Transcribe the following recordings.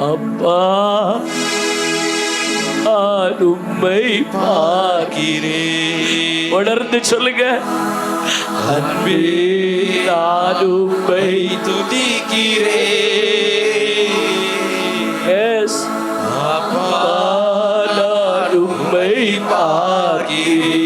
அப்பா உம்மை பார்க்கிறேன். உணர்ந்து சொல்லுங்க. அன்பே நான் உம்மை துதிக்கிறேன். எஸ் அப்பா நான் உம்மை பார்க்கிறேன்.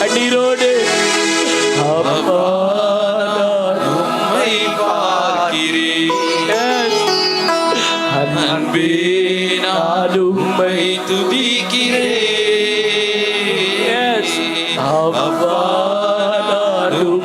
கண்ணீரோடு அப்பா அன்பே நாடும் துதிக்கிறேன். அப்பா நாடும்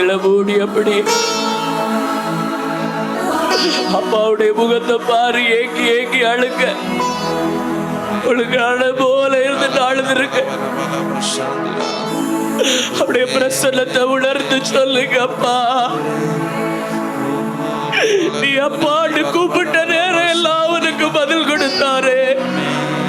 கண்களை மூடி அப்படி. அப்பாவுடைய முகத்தை பாரு ஏக்கி ஏக்கி அழுங்க உங்களுக்கு அழ போல இருந்துட்டு அழுதுருக்க. அப்படியே பிரசன்னத்தை உணர்ந்து சொல்லுங்க அப்பா. நீ அப்பான்னு கூப்பிட்ட நேரம் எல்லாம் அவனுக்கு பதில் கொடுத்தாரு.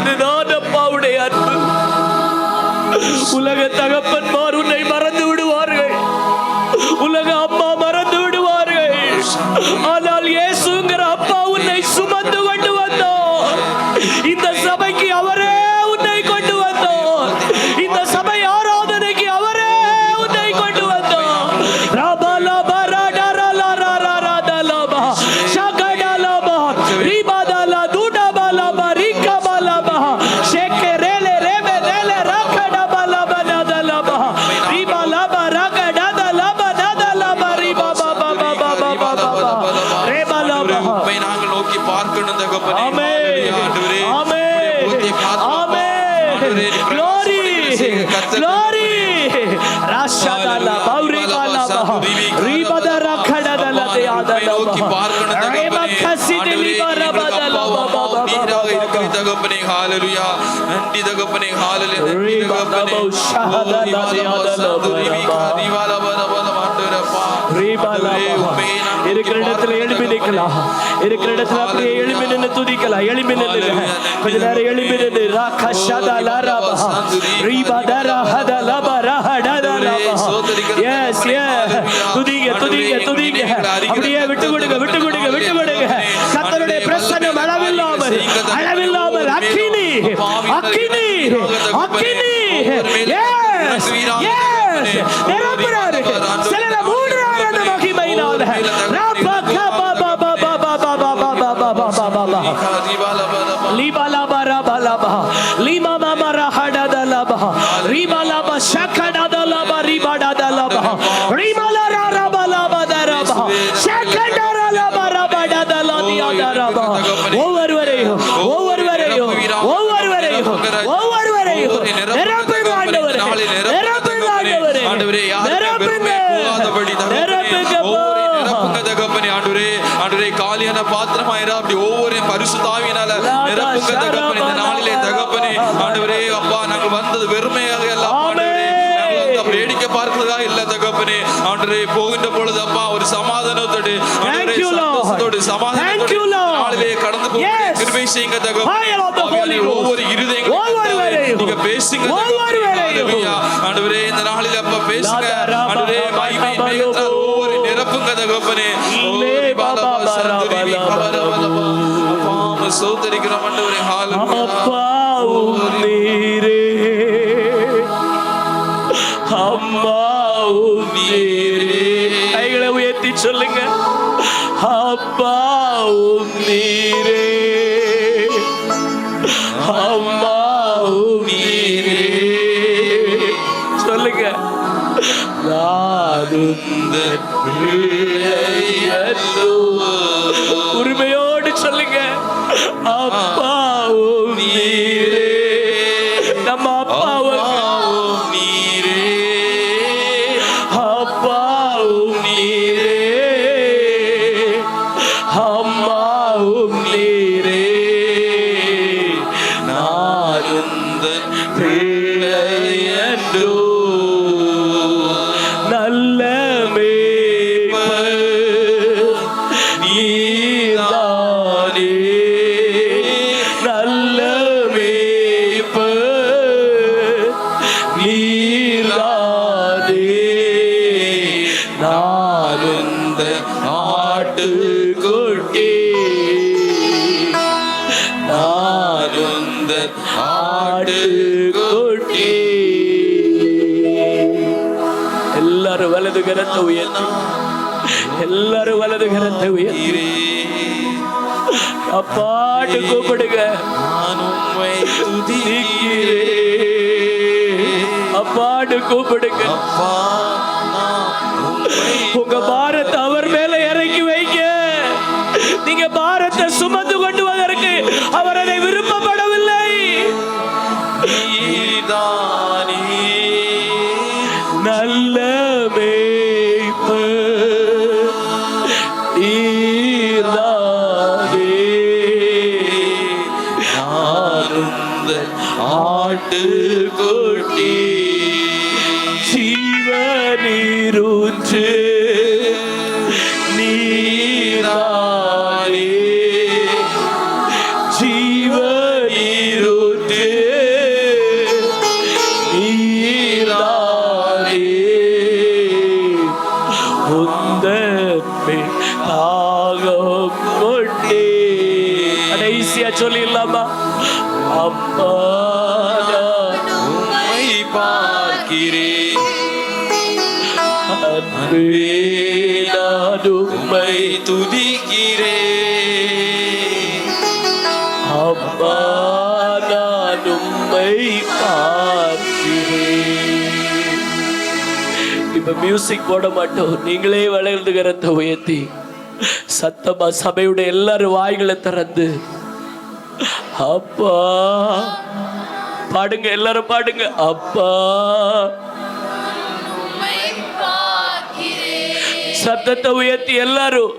இதுதான் அப்பாவுடைய அன்பு. உலக தகப்பன் Glory! Glory! Rashadala, Bauribala, Ribadara, Kadadala, the other. Reba Kassidili, Barabadala, Baba, தகப்பனே ஹalleluya நன்றி தகப்பனே ஹalleluya நன்றி தகப்பனே இருக்கிற நோக்கி இடத்துல எழுப்பி பார்க்கணும் நிற்கலாம் இருக்கிற இடத்துல அப்படியே எழுப்பி நின்று துதிக்கலாம் எழுப்பி நின்று கொஞ்ச நேரம் எழுப்பி நின்று ராகஷதா லரபா ரீபதர ஹதலப ரஹடதலபா எஸ் எஸ் துதிங்க துதிங்க துதிங்க அப்படியே விட்டு கொடுங்க விட்டு கொடுங்க விட்டு கொடுங்க கர்த்தருடைய பிரசன்னம் அளவில்லாமல் அளவில்லாமல் அக்கினி அக்கினி அக்கினி எஸ் எஸ் நிரப்புறாரு சிலர மூடுறாரு ஒவ்வொருவரையும் ஒவ்வொருவரையும் ஒவ்வொருவரையும் ஒவ்வொரு ஒவ்வொருவரையும் நிரப்புங்க ஆண்டவரே. நிரப்புங்க ஆண்டவரே. ஆண்டவரே யாருமே போகாதபடி. நிரப்புங்க தகப்பனே ஆண்டவரே பூரண பாத்திரமாயிரா அப்படி ஒவ்வொரு பரிசுத்தாவியினால நிரப்புங்க தகப்பனே இந்த நாளிலே தகப்பனே ஆண்டவரே அப்பா நாங்கள் வந்தது வெறுமையாக எல்லாம் ஆண்டவரே நாங்கள் வந்து அப்படி வேடிக்கை பார்க்கிறதா இல்ல தகப்பனே ஆண்டவரே போகின்ற பொழுது அப்பா ஒரு சமாதானத்தோடு ஆண்டவரே சமாதானத்தோடு you, Lord. நாளிலே கடந்து போக Yes. கிருபை செய்யுங்க Fire தகப்பனே of the Holy ஆவியானவரே, Ghost. ஒவ்வொரு இருதயங்களும் ஒவ்வொரு கர்த்தாவே, வேளையும். நீங்க பேசுங்க ஒவ்வொரு தகப்பனே. வேளையும். ஹalleluya. ஆண்டவரே இந்த நாளில் அப்பா பேசுங்க லாதா ரபா ஆண்டவரே ரபா மகிமை ரபா மேகத்தால் லோபோ. ஒவ்வொரு நிரப்புங்க தகப்பனே ஓ, லே பாலா பாபா பா, சந்துரி, ரபா வி, கபா, ரபா, ரபா. அப்பா, உம்மை ஸ்தோத்திரிக்கிறோம் ஆண்டவரே ஹalleluya. அப்பாவும் நீரே அம்மாவும் நீரே கைகளை உயர்த்தி சொல்லுங்க அப்பாவும் நீரே. அம்மாவும் நீரே. சொல்லுங்க. நானும் பிள்ளையல்லோ. உரிமையோடு சொல்லுங்க. அப்பாவும் நீரே. பிள்ளையன்றோ நல்ல மேய்ப்பர் நீதானே. நல்ல மேய்ப்பர் நீதானே வலது கரத்தை உயர்த்தி. எல்லாரும் வலது கரத்தை உயர்த்தி. அப்பாட்டு கூப்பிடுங்க. அப்பாட்டு கூப்பிடுங்க. அப்பா, உங்க பாரத்தை அவர் மேல இறக்கி வைக்க நீங்க பாரத்தை சும்மா உந்தன் ஆட்டுக்குட்டி. ஜீவநீரூற்று நீரானே பார்க்கிறேன். அன்பே நான் உம்மை உம்மை துதிக்கிறேன். அப்பா நான் உம்மை பார்க்கிறேன் இப்ப மியூசிக் போட மாட்டோம் நீங்களே வளர்ந்து கரத்தை உயர்த்தி சத்தமா சபையுடைய எல்லாரும் வாய்களை திறந்து அப்பா பாடுங்க எல்லாரும் பாடுங்க. அப்பா. சத்தத்தை உயர்த்தி எல்லாரும்.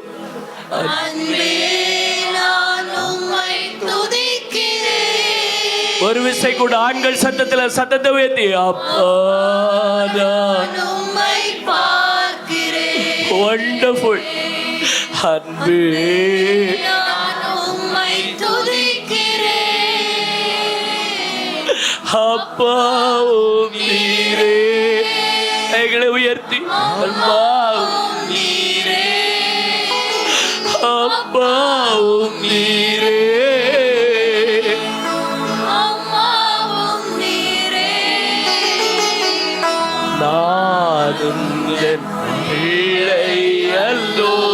ஒரு விசை கூட ஆண்கள் சத்தத்தில் சத்தத்தை உயர்த்தி அப்பா நான் பார்க்கிறேன். அன்பே. அப்பாவும் நீரே. கைகளை உயர்த்தி. அப்பாவும் நீரே. அப்பாவும் அம்மாவும் நீரே. நானும் என் பிள்ளை அல்லோ.